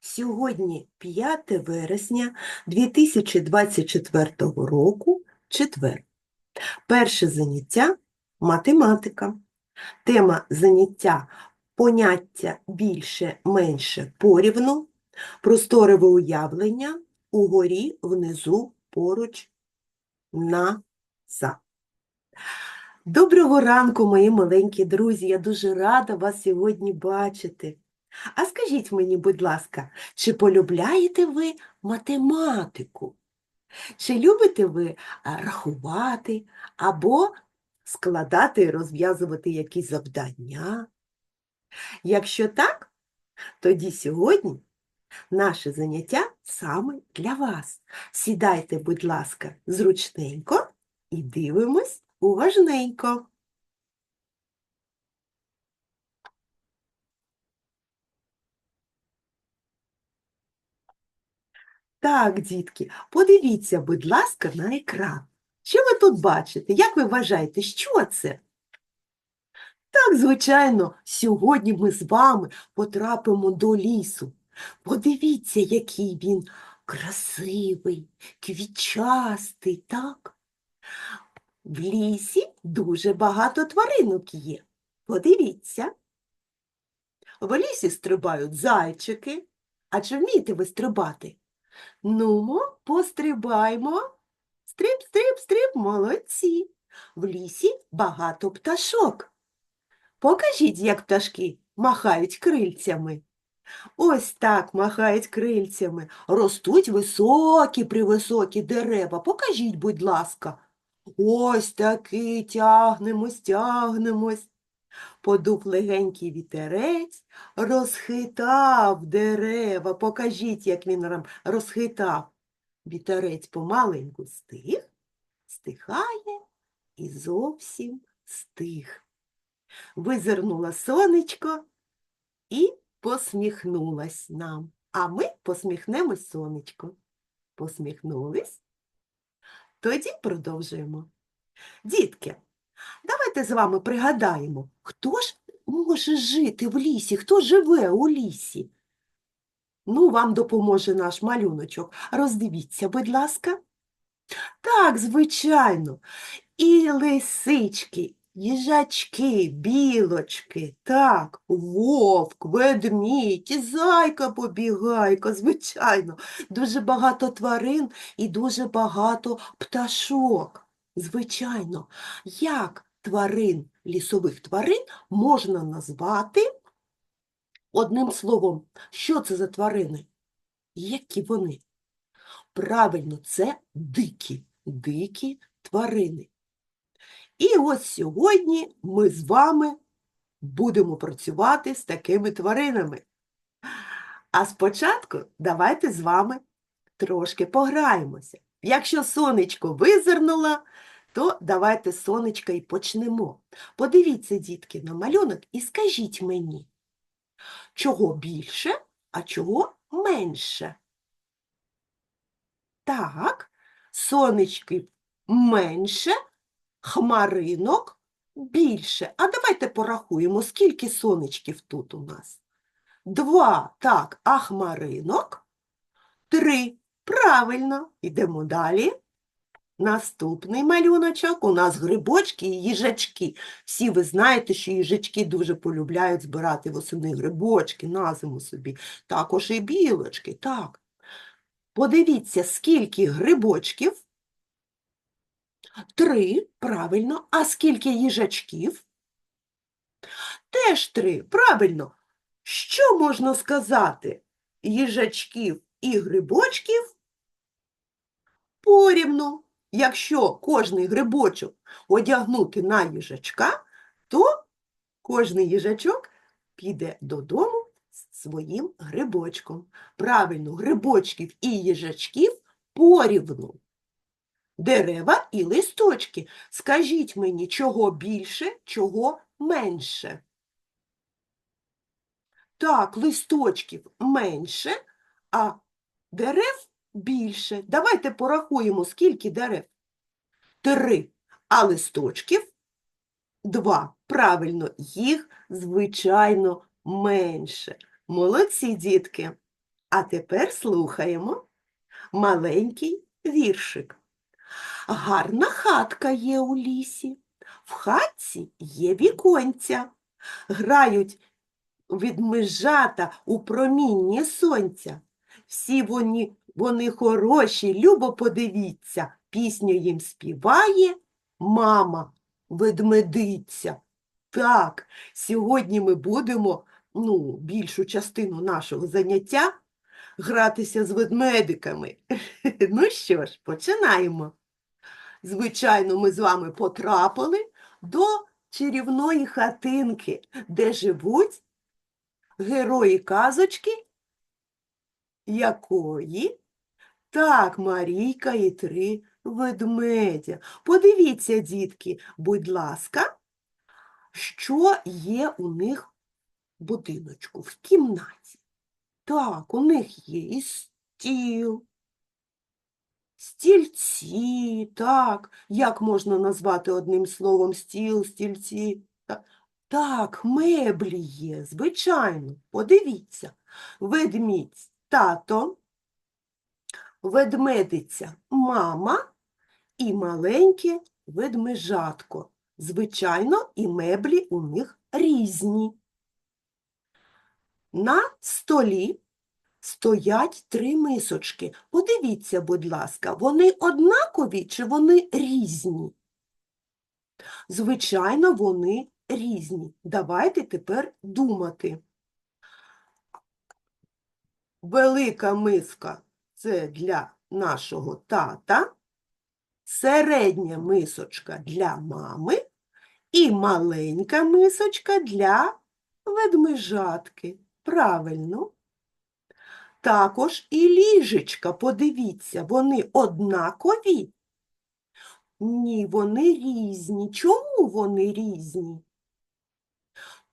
Сьогодні 5 вересня 2024 року, четвер. Перше заняття – математика. Тема заняття – поняття більше, менше, порівну, просторове уявлення, угорі, внизу, поруч, на, за. Доброго ранку, мої маленькі друзі! Я дуже рада вас сьогодні бачити. А скажіть мені, будь ласка, чи полюбляєте ви математику? Чи любите ви рахувати або складати і розв'язувати якісь завдання? Якщо так, тоді сьогодні наше заняття саме для вас. Сідайте, будь ласка, зручненько і дивимось уважненько. Так, дітки, подивіться, будь ласка, на екран. Що ви тут бачите? Як ви вважаєте, що це? Так, звичайно, сьогодні ми з вами потрапимо до лісу. Подивіться, який він красивий, квітчастий, так? В лісі дуже багато тваринок є. Подивіться. В лісі стрибають зайчики. А чи вмієте ви стрибати? Нумо, пострибаймо. Стриб, стриб, стриб, молодці. В лісі багато пташок. Покажіть, як пташки махають крильцями. Ось так махають крильцями. Ростуть високі привисокі дерева. Покажіть, будь ласка. Ось таки тягнемось, тягнемось. Подув легенький вітерець, розхитав дерева. Покажіть, як він рам- розхитав. Вітерець помаленьку стих, стихає і зовсім стих. Визирнуло сонечко і посміхнулось нам. А ми посміхнемось сонечко. Посміхнулись? Тоді продовжуємо. Дітки, давайте з вами пригадаємо, хто ж може жити в лісі, хто живе у лісі? Ну, вам допоможе наш малюночок. Роздивіться, будь ласка. Так, звичайно. І лисички, їжачки, білочки, так, вовк, ведмідь, зайка побігайка, звичайно. Дуже багато тварин і дуже багато пташок. Звичайно, як тварин, лісових тварин можна назвати одним словом? Що це за тварини? Які вони? Правильно, це дикі, дикі тварини. І ось сьогодні ми з вами будемо працювати з такими тваринами. А спочатку давайте з вами трошки пограємося. Якщо сонечко визирнуло, то давайте сонечка і почнемо. Подивіться, дітки, на малюнок і скажіть мені, чого більше, а чого менше? Так, сонечки менше, хмаринок більше. А давайте порахуємо, скільки сонечків тут у нас. Два, так, а хмаринок три. Правильно, йдемо далі. Наступний малюночок у нас грибочки і їжачки. Всі ви знаєте, що їжачки дуже полюбляють збирати восени грибочки на зиму собі. Також і білочки, так. Подивіться, скільки грибочків. Три, правильно. А скільки їжачків? Теж три, правильно. Що можна сказати? Їжачків і грибочків порівну. Якщо кожний грибочок одягнути на їжачка, то кожний їжачок піде додому з своїм грибочком. Правильно, грибочків і їжачків порівну. Дерева і листочки. Скажіть мені, чого більше, чого менше? Так, листочків менше, а дерев більше. Давайте порахуємо, скільки дерев. Три. А листочків два. Правильно, їх, звичайно, менше. Молодці, дітки. А тепер слухаємо маленький віршик. Гарна хатка є у лісі, в хатці є віконця, грають відмежата у промінні сонця. Всі вони, вони хороші, любо подивіться, пісню їм співає мама ведмедиця. Так, сьогодні ми будемо ну, більшу частину нашого заняття гратися з ведмедиками. Ну що ж, починаємо. Звичайно, ми з вами потрапили до чарівної хатинки, де живуть герої казочки, якої? Так, Марійка і три ведмедя. Подивіться, дітки, будь ласка, що є у них в будиночку, в кімнаті. Так, у них є і стіл, стільці, так. Як можна назвати одним словом стіл, стільці? Так, меблі є, звичайно. Подивіться. Ведмідь тато, ведмедиця мама і маленьке ведмежатко. Звичайно, і меблі у них різні. На столі стоять три мисочки. Подивіться, будь ласка, вони однакові чи вони різні? Звичайно, вони різні. Давайте тепер думати. Велика миска це для нашого тата, середня мисочка для мами і маленька мисочка для ведмежатки. Правильно. Також і ліжечка, подивіться, вони однакові? Ні, вони різні. Чому вони різні?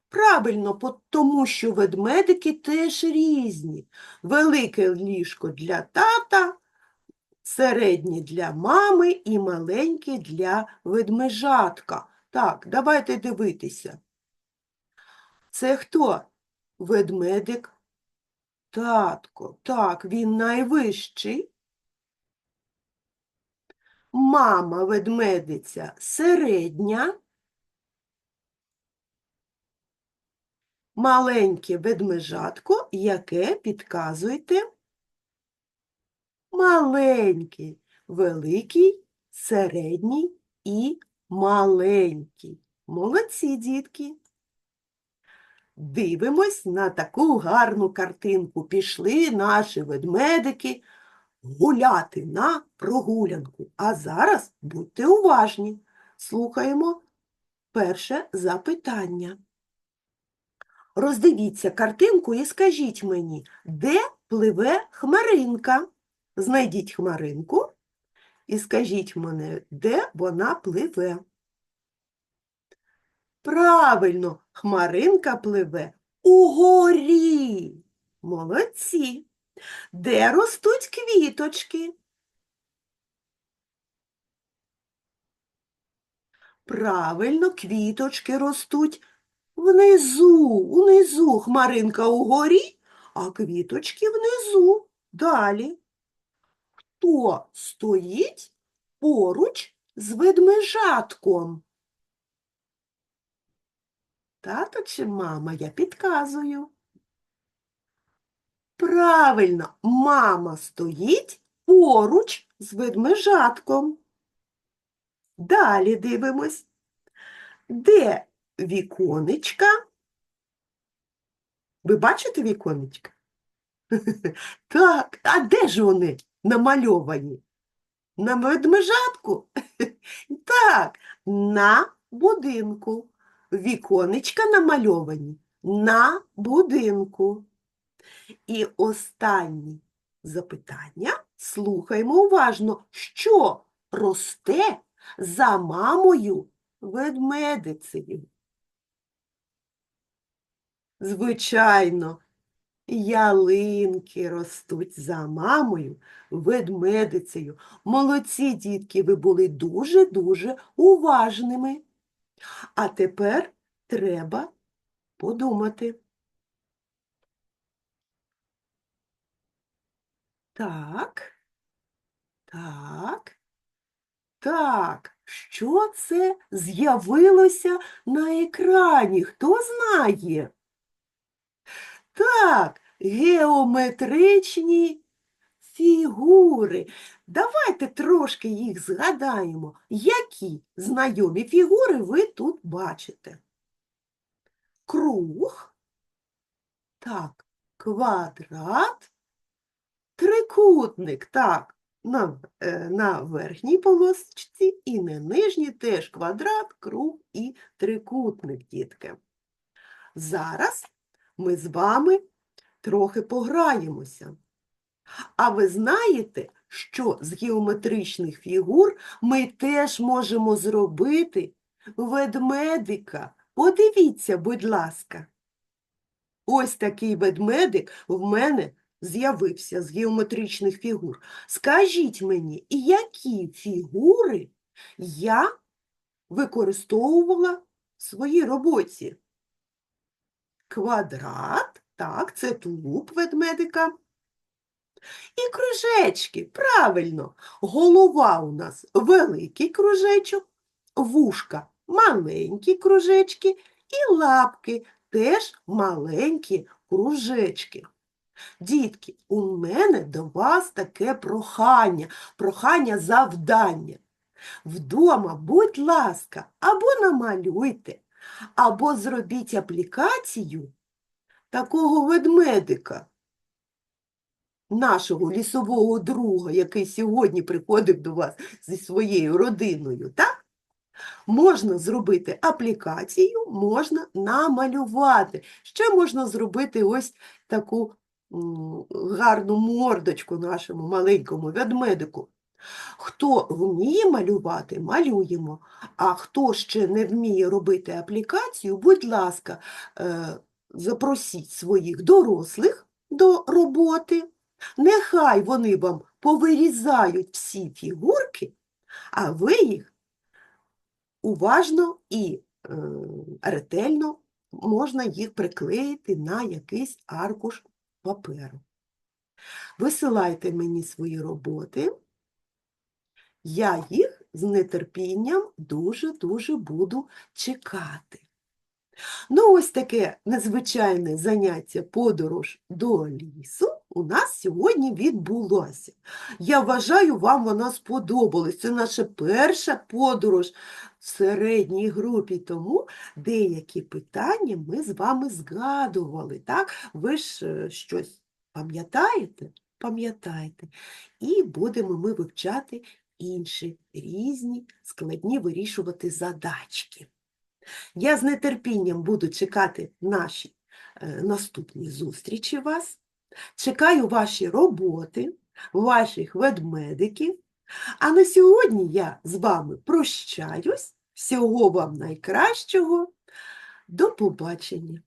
Правильно, тому що ведмедики теж різні. Велике ліжко для тата, середнє для мами і маленьке для ведмежатка. Так, давайте дивитися. Це хто? Ведмедик татко. Так, він найвищий. Мама ведмедиця середня. Маленьке ведмежатко, яке підказуєте? Маленький, великий, середній і маленький. Молодці, дітки. Дивимось на таку гарну картинку. Пішли наші ведмедики гуляти на прогулянку. А зараз будьте уважні. Слухаємо перше запитання. Роздивіться картинку і скажіть мені, де пливе хмаринка? Знайдіть хмаринку і скажіть мені, де вона пливе. Правильно, хмаринка пливе угорі. Молодці. Де ростуть квіточки? Правильно, квіточки ростуть внизу, унизу. Хмаринка угорі, а квіточки внизу. Далі. Хто стоїть поруч з ведмежатком? Тато чи мама? Я підказую. Правильно, мама стоїть поруч з ведмежатком. Далі дивимось. Де віконечка? Ви бачите віконечка? Так, а де ж вони намальовані? На ведмежатку? Так, на будинку. Віконечка намальовані на будинку. І останнє запитання. Слухаймо уважно, що росте за мамою ведмедицею? Звичайно, ялинки ростуть за мамою ведмедицею. Молодці, дітки, ви були дуже-дуже уважними. А тепер треба подумати. Так. Так. Так. Що це з'явилося на екрані? Хто знає? Так, геометричні фігури. Давайте трошки їх згадаємо. Які знайомі фігури ви тут бачите? Круг. Так, квадрат, трикутник. Так, на, е, на верхній полосочці і на нижній теж квадрат, круг і трикутник, дітки. Зараз ми з вами трохи пограємося. А ви знаєте, що з геометричних фігур ми теж можемо зробити ведмедика. Подивіться, будь ласка. Ось такий ведмедик в мене з'явився з геометричних фігур. Скажіть мені, які фігури я використовувала в своїй роботі? Квадрат, так, це тулуб ведмедика. І кружечки, правильно, голова у нас великий кружечок, вушка маленькі кружечки і лапки теж маленькі кружечки. Дітки, у мене до вас таке прохання, прохання завдання. Вдома, будь ласка, або намалюйте, або зробіть аплікацію такого ведмедика, нашого лісового друга, який сьогодні приходив до вас зі своєю родиною, так? Можна зробити аплікацію, можна намалювати. Ще можна зробити ось таку гарну мордочку нашому маленькому ведмедику. Хто вміє малювати, малюємо. А хто ще не вміє робити аплікацію, будь ласка, е, запросіть своїх дорослих до роботи. Нехай вони вам повирізають всі фігурки, а ви їх уважно і е, ретельно можна їх приклеїти на якийсь аркуш паперу. Висилайте мені свої роботи. Я їх з нетерпінням дуже-дуже буду чекати. Ну, ось таке незвичайне заняття подорож до лісу у нас сьогодні відбулося. Я вважаю, вам вона сподобалась. Це наша перша подорож в середній групі, тому деякі питання ми з вами згадували. Так? Ви ж е, щось пам'ятаєте? Пам'ятаєте. І будемо ми вивчати інші різні складні вирішувати задачки. Я з нетерпінням буду чекати наші е, наступні зустрічі вас. Чекаю ваші роботи, ваших ведмедиків. А на сьогодні я з вами прощаюсь. Всього вам найкращого. До побачення!